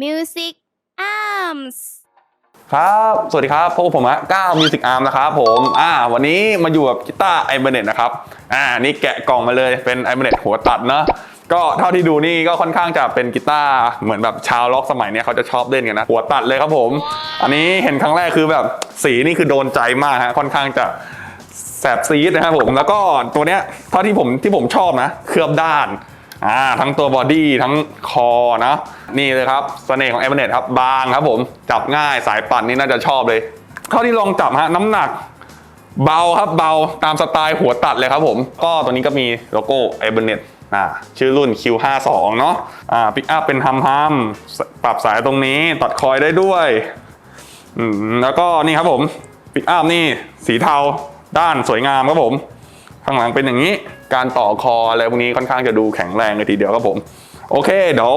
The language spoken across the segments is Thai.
Music Arms ครับ สวัสดีครับพบกับผมอะก้าวมิวสิกอาร์มนะครับผม อ่า วันนี้มาอยู่กับกีตาร์ไอเบเน็ตนะครับ อ่า นี่แกะกล่องมาเลย เป็นไอเบเน็ตหัวตัดเนอะก็เท่าที่ดูนี่ก็ค่อนข้างจะเป็นกีตาร์เหมือนแบบชาวล็อกสมัยเนี้ยเขาจะชอบเล่นกันนะ หัวตัดเลยครับผม อันนี้เห็นครั้งแรกคือแบบสีนี่คือโดนใจมากฮะ ค่อนข้างจะแสบซีดนะครับผม แล้วก็ตัวเนี้ยเท่าที่ผมที่ผมชอบนะ เคลือบด้าน อ่าทั้งตัวบอดี้ทั้งคอนะนี่เลยครับเสน่ห์ของ a อ b เ n เ t ครับบางครับผมจับง่ายสายปั่นนี่น่าจะชอบเลยเท่าที่ลองจับฮะน้ำหนักเบาครับเบาตามสไตล์หัวตัดเลยครับผม ก็ตัวนี้ก็มีโลโก้ a อ b เ n เ t อ่าชื่อรุ่น Q52 เนาะอ่าปิกอัพเป็นฮัมฮัมปรับสายตรงนี้ตัดคอยได้ด้วยอืมแล้วก็นี่ครับผมปิกอัพนี่สีเทาด้านสวยงามครับผมางหลังเป็นอย่างนี้ การต่อคออะไรพวกนี้ค่อนข้างจะดูแข็งแรงเลยทีเดียวครับผม โอเคเดี๋ยว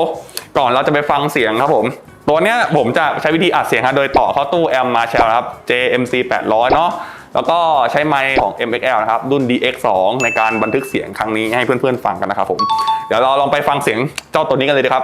ก่อนเราจะไปฟังเสียงครับผม ตัวเนี้ยผมจะใช้วิธีอัดเสียงฮะโดยต่อเข้าตู้แอมมาแชลครับ JMC 800 เนาะแล้วก็ใช้ไมค์ของ MXL นะครับ รุ่น DX2 ในการบันทึกเสียงครั้งนี้ให้เพื่อนๆฟังกันนะครับผม เดี๋ยวเราลองไปฟังเสียงเจ้าตัวนี้กันเลยดีครับ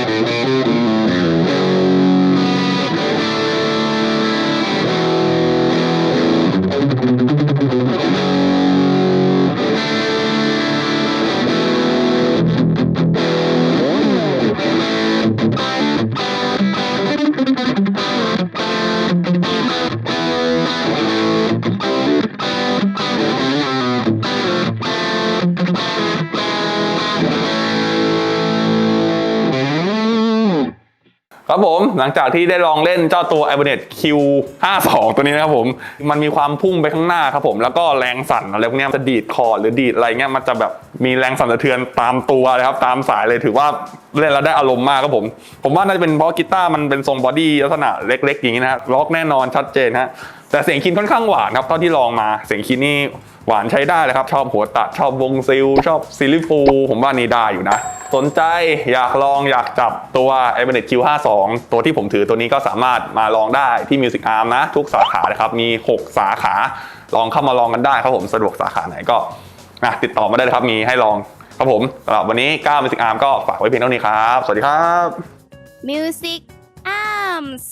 ครับผมหลังจากที่ได้ลองเล่นเจ้าตัว i b a n e t Q52 ตัวนี้นะครับผม มันมีความพุ่งไปข้างหน้าครับผม แล้วก็แรงสั่นอะไรพวกนี้จะดีดคอหรือดีดอะไรเงี้ยมันจะแบบมีแรงสั่นสะเทือนตามตัวเลยครับ ตามสายเลยถือว่าเล่นแล้วได้อารมณ์มากครับผม ผมว่าน่าจะเป็นเพราะกีตาร์มันเป็นทรงบอดี้ลักษณะเล็กๆอย่างนี้นะฮะล็อกแน่นอนชัดเจนฮะแต่เสียงคินค่อนข้างหวานครับเท่าที่ลองมาเสียงคินนี่หวานใช้ได้เลยครับชอบหัวตัดชอบวงซิลชอบซิลิฟูผมว่านี่ได้อยู่นะ สนใจอยากลองอยากจับตัว a b a n e t Q52 ตัวที่ผมถือตัวนี้ก็สามารถมาลองได้ที่ Music Arm นะ ทุกสาขานะครับ มี 6 สาขา ลองเข้ามาลองกันได้ครับผมสะดวกสาขาไหนก็นะติดต่อมาได้เลยครับมีให้ลองครับผมสำหรับวันนี้ก้าว Music Arm ก็ฝากไว้เพียงเท่านี้ครับ สวัสดีครับ Music Arms